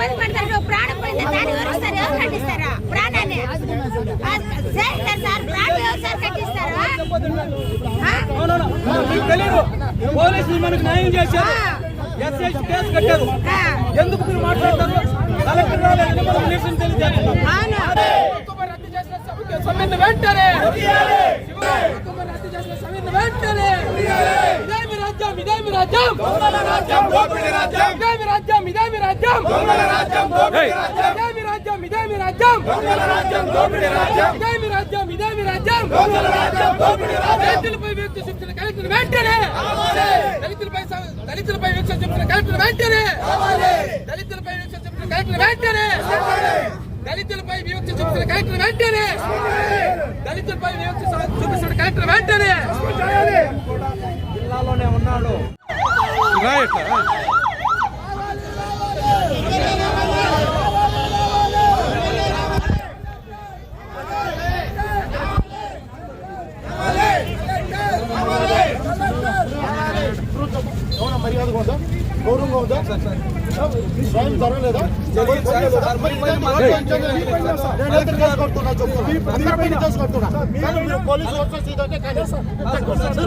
ఇబ్బంది పడతారు. ప్రాణం పోయింది. దాన్ని ఎవరిస్తారు ఎవరు కట్టిస్తారా? ప్రాణాన్ని? సరే ప్రాణం ఎవరు సార్ కట్టిస్తారా? తెలియదు పోలీసులు మనకు న్యాయం చేశారు. ఎస్ఐ కేసు కట్టారు. ఎందుకు మీరు మాట్లాడతారు? కలెక్టర్ రాలేదని మనం నిరసన తెలియజేస్తున్నాం అవును. రద్దు చేసిన సభ్యుల సమ్మెను వెంటనే. రద్దు చేసిన సమ్మెను వెంటనే. రాజ్యం ఇదేమి రాజ్యం దొంగల రాజ్యం ఇదేమి రాజ్యం ఇదేమి రాజ్యం దొంగల రాజ్యం ఇదేమి రాజ్యం ఇదేమి రాజ్యం దొంగల రాజ్యం దోపిడి రాజ్యం ఇదేమి రాజ్యం ఇదేమి రాజ్యం దొంగల రాజ్యం దోపిడి రాజ్యం రైతులపై వ్యక్తి చూపుతున్న కలెక్టర్ వెంటనే! దళితులపై దళితులపై వ్యక్తి చూపుతున్న కలెక్టర్ వెంటనే! దళితులపై వ్యక్తి చూపుతున్న కలెక్టర్ వెంటనే! దళితులపై వివక్ష చూపిస్తున్న కలెక్టర్ వెంటనే! దళితులపై వివక్ష చూపిస్తున్న కలెక్టర్ వెంటనే జిల్లాలోనే ఉన్నాడు.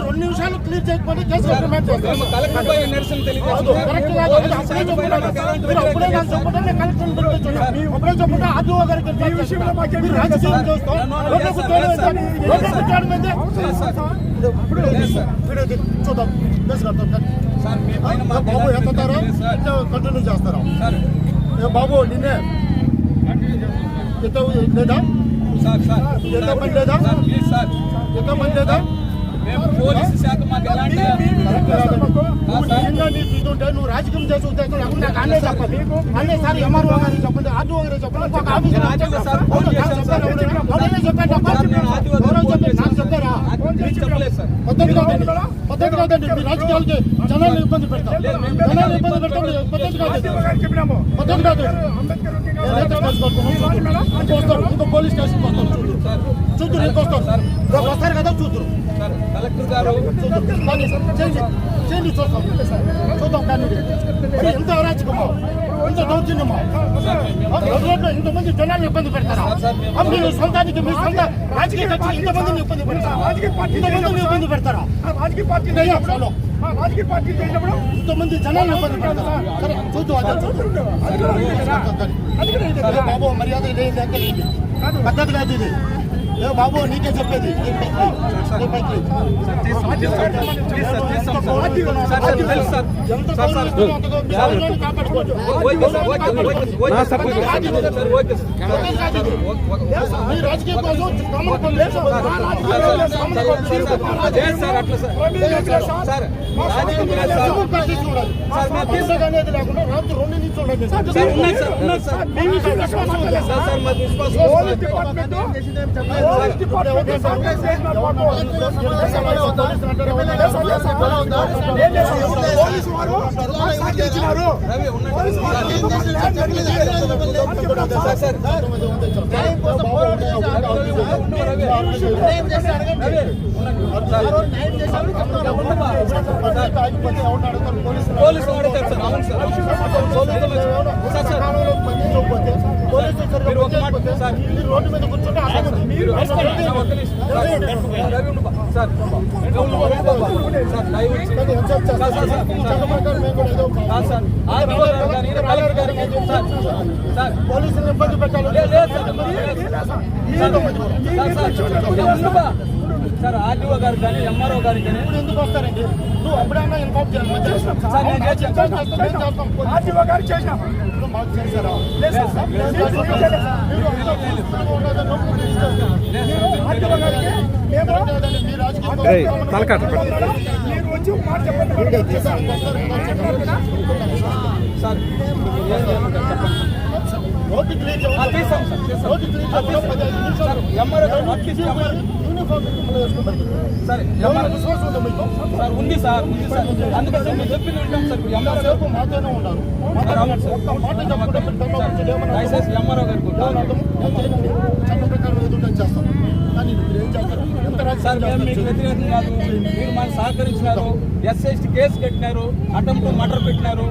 రెండు నిమిషాలు క్లియర్ చేయకపోతే కేసు నిరసన తెలియదు చెప్పకుండా ఆర్డీఓ గారికి రాజకీయం చేస్తాం చూద్దాం. బాబు ఎత్తుతారో? కంటిన్యూ చేస్తారా? బాబు నిన్నే లేదా ఎంత పని లేదా ఎంత పని లేదా పోలీసు శాఖ మాకు ఎలాంటి రాజకీయం చేసి ఉద్దేశం నాకు అన్నే చెప్పండి అన్నే సార్ ఎంఆర్ఓ గారు చెప్పండి ఆర్డీఓ గారు చెప్పండి చెప్పండి చెప్పండి చెప్పారా పద్ధతి కాదండి మీ రాజకీయాలకి జనాలు ఇబ్బంది పెడతాం. జనాలు ఇబ్బంది పెడతాం పద్ధతి కాదు. పద్ధతి కాదు. ఇంకొస్తారు ఇంకో పోలీస్ స్టేషన్కి వస్తారు చూడు చూద్దరు ఇంకొస్తారు రేపు వస్తారు కదా చూద్దరు. కలెక్టర్ గారు. చూద్దాం కానీ చేయండి చేయండి చూద్దాం. కానీ ఎంత అరాచకమో. ఎంత రోడ్లో ఇంతమంది జనాలు ఇబ్బంది పెడతారా? మీరు సొంతానికి మీ సొంత రాజకీయ కక్ష ఇంతమందిని ఇబ్బంది పెడతారా ఇంతమందిని ఇబ్బంది పెడతారా రాజకీయ పార్టీ రాజకీయ పార్టీ చేసినప్పుడు ఇంతమంది జనాలు ఇబ్బంది పెడతారా సరే చూద్దాం అదే చూద్దాం బాబు మర్యాద ఇదే పద్ధతి కాదు ఇది బాబు నీకే చెప్పేది సార్ పోలీసులు అడుగుతారు సార్. అవును సార్. సార్. సార్. రోడ్డు మీద కూర్చుంటే పోలీసులు ఇబ్బంది పెట్టాలి సార్ ఆర్డీఓ గారు కానీ ఎంఆర్ఓ గారు కానీ ఎందుకు వస్తారండి నువ్వు అప్పుడన్నా ఇన్ఫార్మ్ చేయాలి ఆర్డీఓ గారు చేసినాం మార్క్ చేశారా తలకాట మీరు వచ్చి మాట సార్ నోటికి రీచ్ నోటికి రీచ్ పదిహేను నిమిషాలు ఎంఆర్ఓ నోటికి సార్ ఉంది సార్ ఉంది సార్ ఉన్నారు ఎంఆర్ఓ సార్ మేము మీరు సహకరించినారు ఎస్ఎస్టి కేసు కట్టినారు అటెంప్ట్ మర్డర్ పెట్టినారు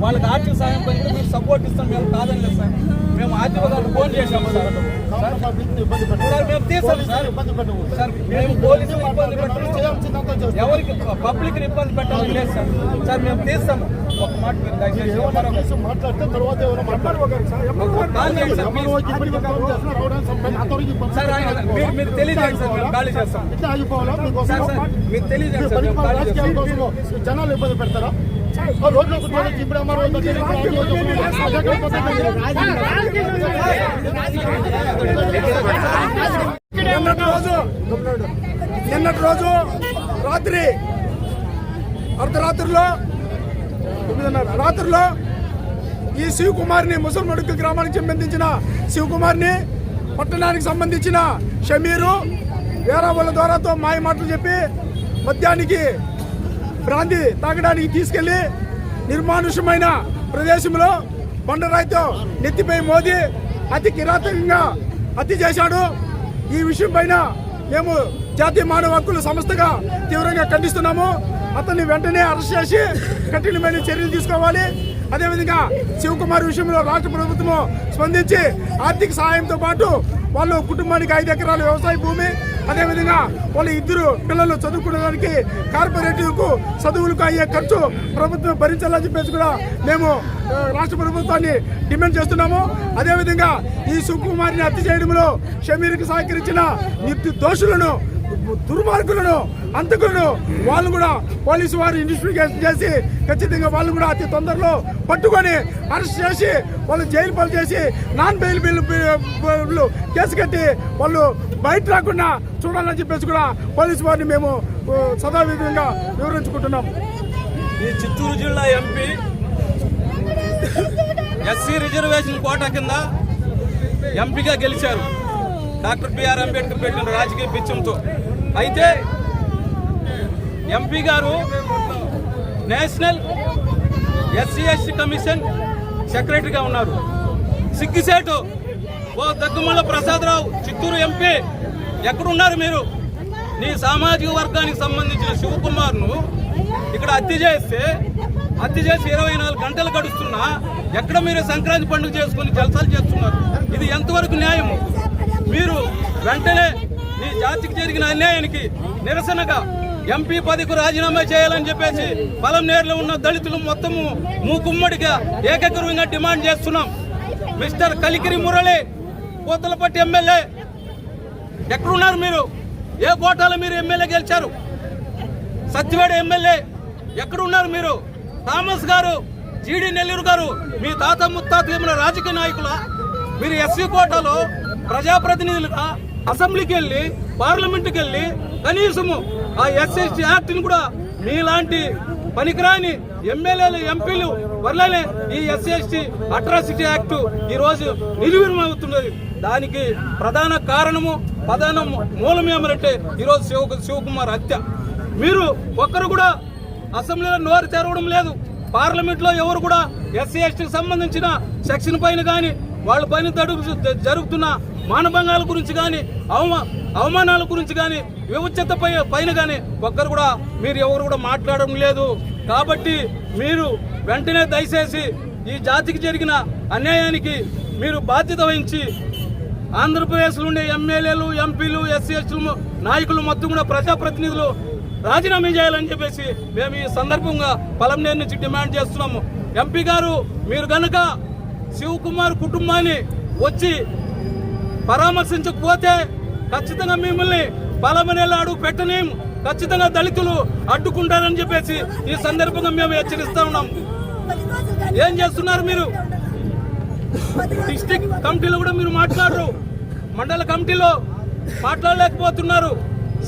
వాళ్ళకి ఆర్థిక సాయం పెట్టి మీరు సపోర్ట్ ఇస్తాం మేము కాదని లేదు సార్ మేము ఆర్థిక ఫోన్ చేశాము సార్ ఎవరికి పబ్లిక్ ఇబ్బంది పెట్టాలని లేదు సార్. సార్ మేము తీస్తాము ఒక మాట సార్ మీరు మీరు తెలియజేయండి సార్ మేము ఖాళీ చేస్తాం. మీరు తెలియజేయండి జనాలు ఇబ్బంది పెడతారా? నిన్నటి రోజు నిన్నటి రోజు రాత్రి అర్ధరాత్రిలో తొమ్మిదిన్నర రాత్రిలో ఈ శివకుమార్ని ముసల్మడుగు గ్రామానికి సంబంధించిన శివకుమార్ని పట్టణానికి సంబంధించిన షమీరు వేరే వాళ్ళ ద్వారాతో మాయ మాటలు చెప్పి మద్యానికి బ్రాంతి తాగడానికి తీసుకెళ్ళి నిర్మానుషమైన ప్రదేశంలో బండరాయితో నెత్తిపై మోది అతి కిరాతకంగా హత్య చేశాడు. ఈ విషయం పైన మేము జాతీయ మానవ హక్కుల సంస్థగా తీవ్రంగా ఖండిస్తున్నాము. అతన్ని వెంటనే అరెస్ట్ చేసి కఠినమైన చర్యలు తీసుకోవాలి. అదేవిధంగా శివకుమార్ విషయంలో రాష్ట్ర ప్రభుత్వం స్పందించి ఆర్థిక సహాయంతో పాటు వాళ్ళు కుటుంబానికి ఐదు ఎకరాల వ్యవసాయ భూమి అదేవిధంగా వాళ్ళ ఇద్దరు పిల్లలు చదువుకోవడానికి కార్పొరేటివ్కు చదువులకు అయ్యే ఖర్చు ప్రభుత్వం భరించాలని చెప్పేసి కూడా మేము రాష్ట్ర ప్రభుత్వాన్ని డిమాండ్ చేస్తున్నాము. అదేవిధంగా ఈ సుకుమారిని హత్య చేయడంలో షమీర్కి సహకరించిన దోషులను దుర్మార్గులను అంతకులను వాళ్ళు కూడా పోలీసు వారు ఇన్వెస్టిగేషన్ చేసి ఖచ్చితంగా వాళ్ళు కూడా అతి తొందరలో పట్టుకొని అరెస్ట్ చేసి వాళ్ళు జైలు పాలు చేసి నాన్ బెయిల్ బిల్లు కేసు కట్టి వాళ్ళు బయట రాకుండా చూడాలని చెప్పేసి కూడా పోలీసు వారిని మేము సదావిధంగా వివరించుకుంటున్నాం. ఈ చిత్తూరు జిల్లా ఎంపీ ఎస్సీ రిజర్వేషన్ కోటా కింద ఎంపీగా గెలిచారు. డాక్టర్ బిఆర్ అంబేద్కర్ పెట్టిన రాజకీయ పిచ్చంతో. అయితే ఎంపీ గారు నేషనల్ ఎస్సీ ఎస్టీ కమిషన్ సెక్రటరీగా ఉన్నారు. సిగ్గిసేటు ఓ దగ్గుమల్ల ప్రసాదరావు చిత్తూరు ఎంపీ ఎక్కడున్నారు మీరు? నీ సామాజిక వర్గానికి సంబంధించిన శివకుమార్ను ఇక్కడ హత్య చేస్తే హత్య చేసి ఇరవై నాలుగు గంటలు గడుస్తున్నా ఎక్కడ మీరు సంక్రాంతి పండుగ చేసుకుని జలసాలు చేస్తున్నారు? ఇది ఎంతవరకు న్యాయము? మీరు వెంటనే ఈ జాతికి జరిగిన అన్యాయానికి నిరసనగా ఎంపీ పదవికి రాజీనామా చేయాలని చెప్పేసి పొలం నేరులో ఉన్న దళితులు మొత్తము మూకుమ్మడిగా ఏకగ్రీవంగా డిమాండ్ చేస్తున్నాం. మిస్టర్ కలికిరి మురళి కోతలపట్టి ఎమ్మెల్యే ఎక్కడున్నారు మీరు? ఏ కోటాలో మీరు ఎమ్మెల్యే గెలిచారు? సత్యవేడ ఎమ్మెల్యే ఎక్కడున్నారు మీరు? థామస్ గారు జీడి నెల్లూరు గారు మీ తాత ముత్తాత ఏమైనా రాజకీయ నాయకులా? మీరు ఎస్సీ కోటాలో ప్రజాప్రతినిధులుగా అసెంబ్లీకి వెళ్ళి పార్లమెంట్కి వెళ్ళి కనీసము ఆ ఎస్ఎస్టీ యాక్ట్ని కూడా మీలాంటి పనికిరాని ఎమ్మెల్యేలు ఎంపీలు వల్లనే ఈ ఎస్సీ అట్రాసిటీ యాక్ట్ ఈరోజు రోజు నిర్వీర్యమవుతున్నది. దానికి ప్రధాన కారణము ప్రధాన మూలం ఏమనంటే ఈరోజు శివ శివకుమార్ హత్య. మీరు ఒక్కరు కూడా అసెంబ్లీలో నోరు తెరవడం లేదు. పార్లమెంట్లో ఎవరు కూడా ఎస్సీ ఎస్టీకి సంబంధించిన సెక్షన్ పైన కానీ వాళ్ళ పైన తడుపు జరుగుతున్న మానభంగాల గురించి కానీ అవమా అవమానాల గురించి కానీ వివచ్చత పై పైన కానీ ఒక్కరు కూడా మీరు ఎవరు కూడా మాట్లాడడం లేదు. కాబట్టి మీరు వెంటనే దయచేసి ఈ జాతికి జరిగిన అన్యాయానికి మీరు బాధ్యత వహించి ఆంధ్రప్రదేశ్లో ఉండే ఎమ్మెల్యేలు ఎంపీలు ఎస్సీ ఎస్టీలు నాయకులు మొత్తం కూడా ప్రజాప్రతినిధులు రాజీనామా చేయాలని చెప్పేసి మేము ఈ సందర్భంగా పలంనేరు నుంచి డిమాండ్ చేస్తున్నాము. ఎంపీ గారు మీరు కనుక శివకుమార్ కుటుంబాన్ని వచ్చి పరామర్శించకపోతే ఖచ్చితంగా మిమ్మల్ని పలమనేళ్ళు అడుగు పెట్టనేం ఖచ్చితంగా దళితులు అడ్డుకుంటారని చెప్పేసి ఈ సందర్భంగా మేము హెచ్చరిస్తా ఉన్నాం. ఏం చేస్తున్నారు మీరు? డిస్ట్రిక్ట్ కమిటీలో కూడా మీరు మాట్లాడరు. మండల కమిటీలో మాట్లాడలేకపోతున్నారు.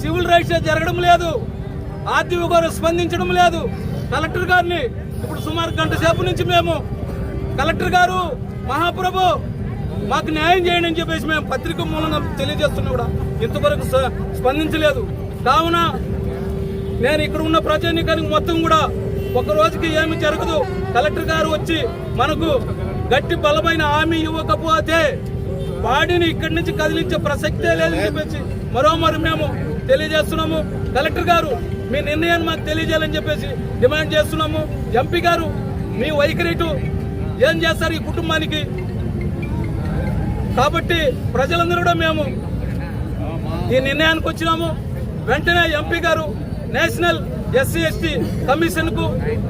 సివిల్ రైట్స్ జరగడం లేదు. ఆర్టీఓ గారు స్పందించడం లేదు. కలెక్టర్ గారిని ఇప్పుడు సుమారు గంట సేపు నుంచి మేము కలెక్టర్ గారు మహాప్రభు మాకు న్యాయం చేయండి అని చెప్పేసి మేము పత్రిక మూలంగా తెలియజేస్తున్నా కూడా. ఇంతవరకు స్పందించలేదు. కావున నేను ఇక్కడ ఉన్న ప్రజానీకానికి మొత్తం కూడా ఒక రోజుకి ఏమి జరగదు. కలెక్టర్ గారు వచ్చి మనకు గట్టి బలమైన హామీ ఇవ్వకపోతే వాడిని ఇక్కడి నుంచి కదిలించే ప్రసక్తే లేదని చెప్పేసి మరోమారు మేము తెలియజేస్తున్నాము. కలెక్టర్ గారు మీ నిర్ణయాన్ని మాకు తెలియజేయాలని చెప్పేసి డిమాండ్ చేస్తున్నాము. ఎంపీ గారు మీ వైఖరి ఏం చేస్తారు ఈ కుటుంబానికి? కాబట్టి ప్రజలందరూ కూడా మేము ఈ నిర్ణయానికి వచ్చినాము. వెంటనే ఎంపీ గారు నేషనల్ ఎస్సీ ఎస్టీ కమిషన్కు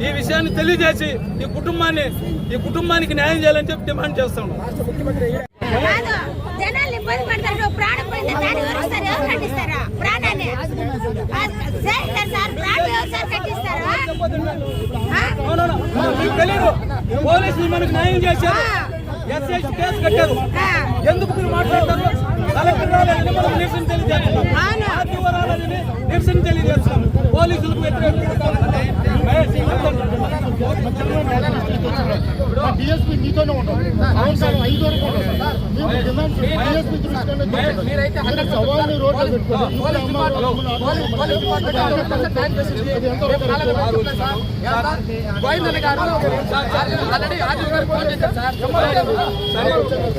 ఈ విషయాన్ని తెలియజేసి ఈ కుటుంబాన్ని ఈ కుటుంబానికి న్యాయం చేయాలని చెప్పి డిమాండ్ చేస్తాము తెలియదు పోలీసులు మనకు న్యాయం చేశారు. ఎస్సీ ఎస్టీ కేసు కట్టారు. ఎందుకు మీరు మాట్లాడతారు? కలెక్టర్ రాలేదని మనం నిరసన తెలియజేస్తున్నాం పోలీసులకు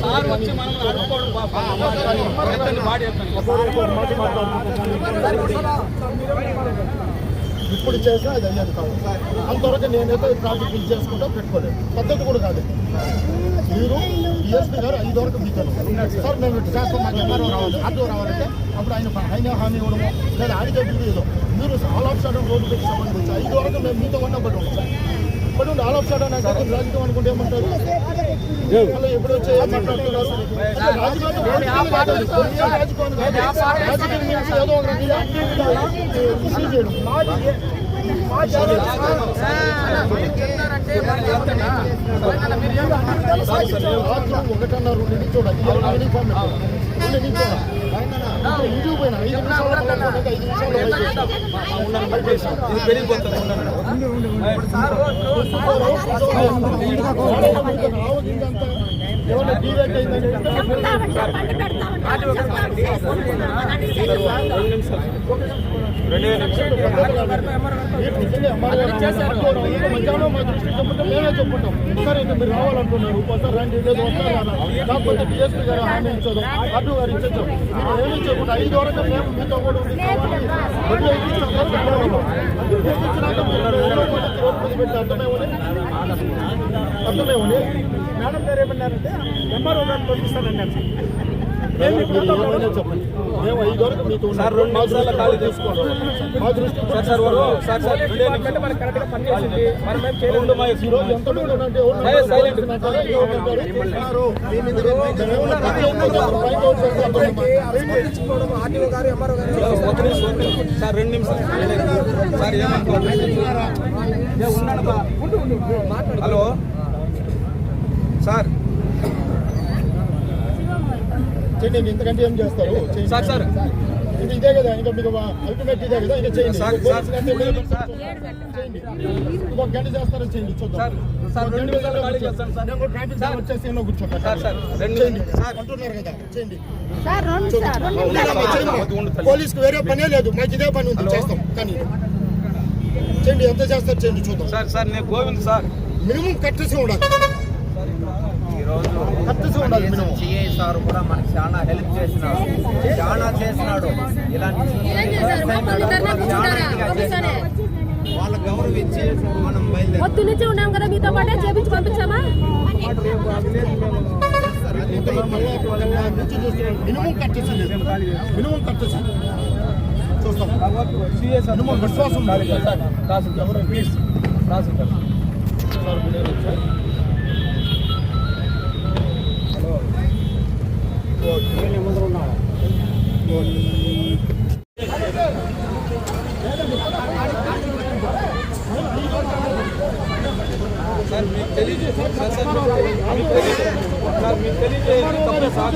సార్ వచ్చి మనం బాడీ ఎత్తండి. ఇప్పుడు చేసినా అది అయ్యేది కాదు. అంతవరకు నేనైతే ట్రాఫిక్ ఫిల్ చేసుకుంటా పెట్టుకోలేదు. పద్ధతి కూడా కాదు. మీరు డిఎస్పీ గారు ఐదు వరకు మీతో సార్ మేము ఇటు చేస్తాం మాకు ఎంఆర్ఓ రావాలి ఆర్టీఓ రావాలంటే అప్పుడు ఆయన ఆయన హామీ ఇవ్వడము లేదా ఆడితే బిల్లు ఏదో. మీరు ఆల్ ఆఫ్ సడన్ రోడ్డు పెట్టి సంబంధించి ఐదు వరకు మేము మీతో ఉన్న పడి ఉంటాం. పడి ఉండి ఆల్ ఆఫ్ సడన్ అంటే రాజకీయం అనుకుంటే ఏమంటారు? మళ్ళీ ఎప్పుడు వచ్చి ఏం మాట్లాడుతున్నారు అసలు రాజకీయం రాజకీయం కాదండి. కొన్నేళ్ళు రాజకీయం కాదు. రాజకీయం మీన్స్ ఏదో ఒక రకంగా ఇష్యూ చేయడం రాత్రి ఒకటన్నర రెండు యూనిఫామ్ రెండు నిమిషాలు ఇంటికి పోయినా ఐదు నిమిషాలు ఐదు నిమిషాలు ఇది పెరిగిపోతుంది మీరు రావాలనుకున్నారు ఒకసారి రండి లేదు వస్తారు కదా కాకపోతే డిఎస్పీ గారు హామీ ఇచ్చదు అటు గారు ఇచ్చదు మీరు ఐదు వరకు మేము మీతో కూడా అర్థమేమని మేడం గారు ఏమన్నారంటే ఎంఆర్ఓ పంపిస్తానన్నారు చెప్పండి మేము ఐదు వరకు మీతో సార్, రెండు నిమిషాల. ఖాళీ తీసుకోండి మా దృష్టి సార్ సార్ సార్ సార్ రెండు నిమిషం, సార్ రెండు నిమిషాలు. సార్ ఏమనుకోండి హలో. సార్. చేయండి ఇంతకంటే ఏం చేస్తారు? చేయండి. Sir, sir. ఇది ఇదే కదా ఇంకా మీకు అల్టిమేట్ ఇదే కదా ఇంకా చేయండి. సార్, పోలీసులు సార్. అంటే మీరు సార్. చేయండి. ఇంకొక గంట చేస్తారో చేయండి చూద్దాం. సార్, సార్, ఒక గంట చేస్తారో. పోలీసుకు వేరే పనే లేదు. మాకు ఇదే పని ఉంది చేస్తాం. కానీ చేయండి ఎంత చేస్తారు చేయండి చూద్దాం. సార్ సార్ నేను గోవింద్ సార్. మినిమం కట్టేసి ఉండాలి. ఈరోజు సిఐ సార్ కూడా మనకి చాలా హెల్ప్ చేసినాడు. చాలా చేసినాడు. ఇలాంటి వాళ్ళ గౌరవించి మనం బయలుదేరి. పొద్దు నుంచి ఉన్నాం కదా మీతో పాటే చేపించి పంపించామా? మినిమం కట్టేసి మినిమం కట్టేసి చూస్తాం. మినిమం విశ్వాసం ఎవరు? ప్లీజ్. వచ్చారు. సార్ మీకు తెలియదు సార్ సార్. మీకు తెలియదు సార్ మీకు తెలియదు తప్పే సార్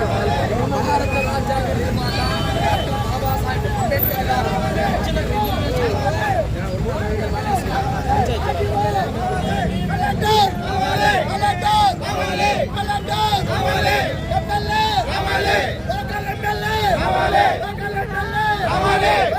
రావాలి రావాలి రావాలి రావాలి